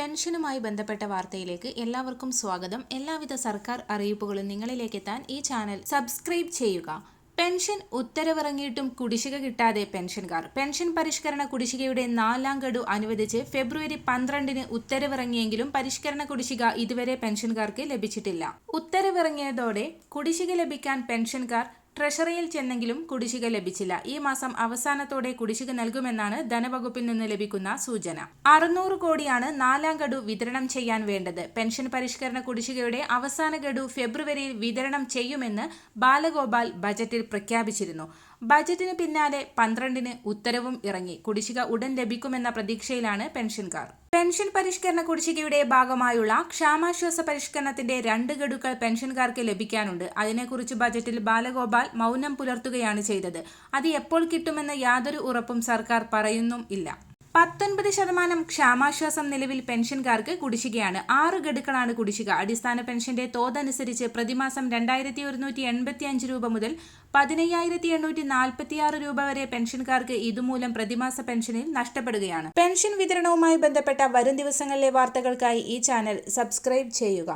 പെൻഷനുമായി ബന്ധപ്പെട്ട വാർത്തയിലേക്ക് എല്ലാവർക്കും സ്വാഗതം. എല്ലാവിധ സർക്കാർ അറിയിപ്പുകളും നിങ്ങളിലേക്ക് എത്താൻ ഈ ചാനൽ സബ്സ്ക്രൈബ് ചെയ്യുക. പെൻഷൻ ഉത്തരവിറങ്ങിയിട്ടും കുടിശ്ശിക കിട്ടാതെ പെൻഷൻകാർ. പെൻഷൻ പരിഷ്കരണ കുടിശ്ശികയുടെ നാലാം ഗഡു അനുവദിച്ച് ഫെബ്രുവരി പന്ത്രണ്ടിന് ഉത്തരവിറങ്ങിയെങ്കിലും പരിഷ്കരണ കുടിശ്ശിക ഇതുവരെ പെൻഷൻകാർക്ക് ലഭിച്ചിട്ടില്ല. ഉത്തരവിറങ്ങിയതോടെ കുടിശ്ശിക ലഭിക്കാൻ പെൻഷൻകാർ ട്രഷറിയിൽ ചെന്നെങ്കിലും കുടിശ്ശിക ലഭിച്ചില്ല. ഈ മാസം അവസാനത്തോടെ കുടിശ്ശിക നൽകുമെന്നാണ് ധനവകുപ്പിൽ നിന്ന് ലഭിക്കുന്ന സൂചന. അറുന്നൂറ് കോടിയാണ് നാലാം ഗഡു വിതരണം ചെയ്യാൻ വേണ്ടത്. പെൻഷൻ പരിഷ്കരണ കുടിശ്ശികയുടെ അവസാന ഗഡു ഫെബ്രുവരിയിൽ വിതരണം ചെയ്യുമെന്ന് ബാലഗോപാൽ ബജറ്റിൽ പ്രഖ്യാപിച്ചിരുന്നു. ബജറ്റിന് പിന്നാലെ പന്ത്രണ്ടിന് ഉത്തരവും ഇറങ്ങി. കുടിശ്ശിക ഉടൻ ലഭിക്കുമെന്ന പ്രതീക്ഷയിലാണ് പെൻഷൻകാർ. പെൻഷൻ പരിഷ്കരണ കുടിശ്ശികയുടെ ഭാഗമായുള്ള ക്ഷാമാശ്വാസ പരിഷ്കരണത്തിന്റെ രണ്ട് ഗഡുക്കൾ പെൻഷൻകാർക്ക് ലഭിക്കാനുണ്ട്. അതിനെക്കുറിച്ച് ബജറ്റിൽ ബാലഗോപാൽ മൗനം പുലർത്തുകയാണ് ചെയ്തത്. അത് എപ്പോൾ കിട്ടുമെന്ന് യാതൊരു ഉറപ്പും സർക്കാർ പറയുന്നും ഇല്ല. പത്തൊൻപത് ശതമാനം ക്ഷാമാശ്വാസം നിലവിൽ പെൻഷൻകാർക്ക് കുടിശ്ശികയാണ്. ആറ് ഗഡുക്കളാണ് കുടിശ്ശിക. അടിസ്ഥാന പെൻഷന്റെ തോതനുസരിച്ച് പ്രതിമാസം രണ്ടായിരത്തി ഒരുന്നൂറ്റി എൺപത്തി അഞ്ച് രൂപ മുതൽ പതിനയ്യായിരത്തി എണ്ണൂറ്റി നാൽപ്പത്തിയാറ് രൂപ വരെ പെൻഷൻകാർക്ക് ഇതുമൂലം പ്രതിമാസ പെൻഷനിൽ നഷ്ടപ്പെടുകയാണ്. പെൻഷൻ വിതരണവുമായി ബന്ധപ്പെട്ട വരും ദിവസങ്ങളിലെ വാർത്തകൾക്കായി ഈ ചാനൽ സബ്സ്ക്രൈബ് ചെയ്യുക.